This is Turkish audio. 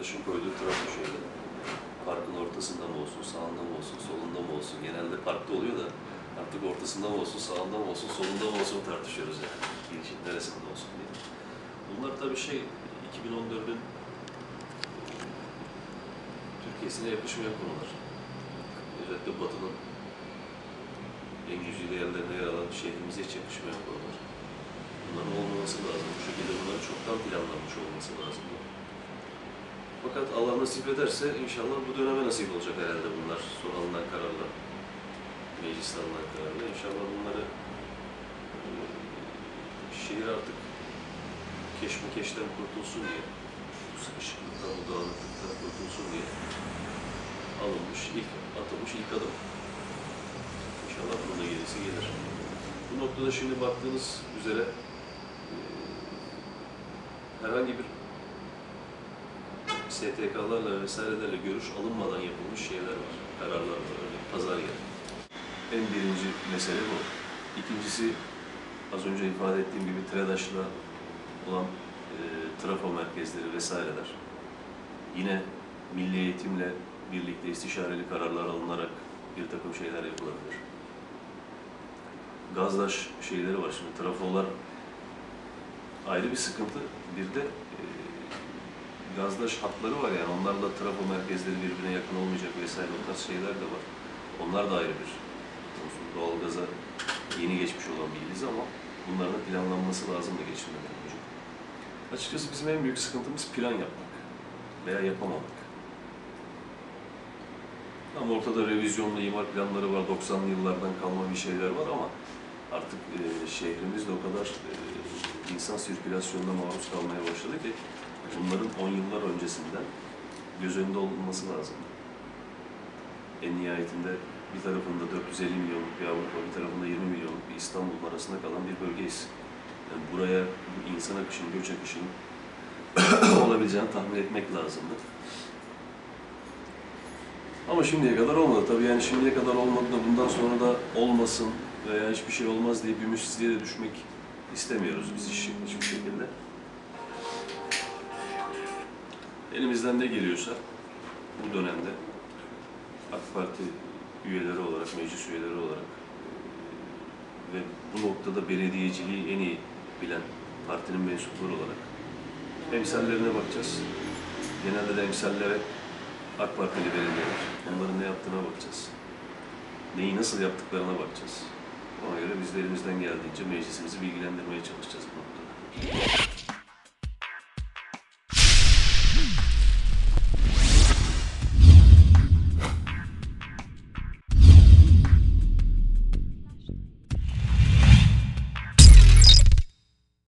arkadaşın koyduğu trafo şöyle. Parkın ortasında mı olsun, sağında mı olsun, solunda mı olsun? Genelde parkta oluyor da artık ortasında mı olsun, sağında mı olsun, solunda mı olsun tartışıyoruz yani. Girişin neresinde olsun diye. Bunlar tabii şey 2014'ün Türkiye'sine yapışmayan konular. Özellikle Batı'nın en güzide yerlerine yer alan şehrimize hiç yakışmayan konular. Bunların olmaması lazım. Bu şekilde bunların çoktan planlanmış olması lazım. Fakat Allah nasip ederse inşallah bu döneme nasip olacak herhalde bunlar. Son alınan kararlar. Mecliste alınan kararlar. İnşallah bunları e, şehir artık keşmekeşten kurtulsun diye, bu sıkışıklıktan, bu dağınıklıktan kurtulsun diye alınmış, ilk atılmış ilk adım. İnşallah bunun da gerisi gelir. Bu noktada şimdi baktığınız üzere e, herhangi bir STK'larla vesairelerle görüş alınmadan yapılmış şeyler var, kararlar var, örneğin pazar yeri. En birinci mesele bu. İkincisi az önce ifade ettiğim gibi TREDAŞ'la olan e, trafo merkezleri vesaireler. Yine milli eğitimle birlikte istişareli kararlar alınarak bir takım şeyler yapılabilir. Gazdaş şeyleri var şimdi, trafolar ayrı bir sıkıntı. Bir de e, gazdaş hatları var yani onlarla trafo merkezleri birbirine yakın olmayacak vesaire o tarz şeyler de var. Onlar da ayrı bir konusu. Doğalgaza yeni geçmiş olan bir iliz ama bunların da planlanması lazım da geçirmeden önce. Açıkçası bizim en büyük sıkıntımız plan yapmak veya yapamamak. Ama ortada revizyonlu imar planları var, 90'lı yıllardan kalma bir şeyler var ama artık e, şehrimizde o kadar e, insan sirkülasyonuna maruz kalmaya başladı ki bunların 10 yıllar öncesinden göz önünde olması lazım. En nihayetinde bir tarafında 450 milyonluk bir Avrupa, bir tarafında 20 milyonluk bir İstanbul arasında kalan bir bölgeyiz. Yani buraya bu insan akışının, göç akışının olabileceğini tahmin etmek lazımdı. Ama şimdiye kadar olmadı. Tabii yani şimdiye kadar olmadı da bundan sonra da olmasın veya hiçbir şey olmaz diye bir ümitsizliğe de düşmek istemiyoruz biz hiç, hiçbir şekilde. Elimizden ne geliyorsa bu dönemde AK Parti üyeleri olarak, meclis üyeleri olarak eee, ve bu noktada belediyeciliği en iyi bilen partinin mensupları olarak emsallerine bakacağız. Genelde de emsallere AK Partili belediyeler, onların ne yaptığına bakacağız. Neyi nasıl yaptıklarına bakacağız. Ona göre biz de elimizden geldiğince meclisimizi bilgilendirmeye çalışacağız bu noktada.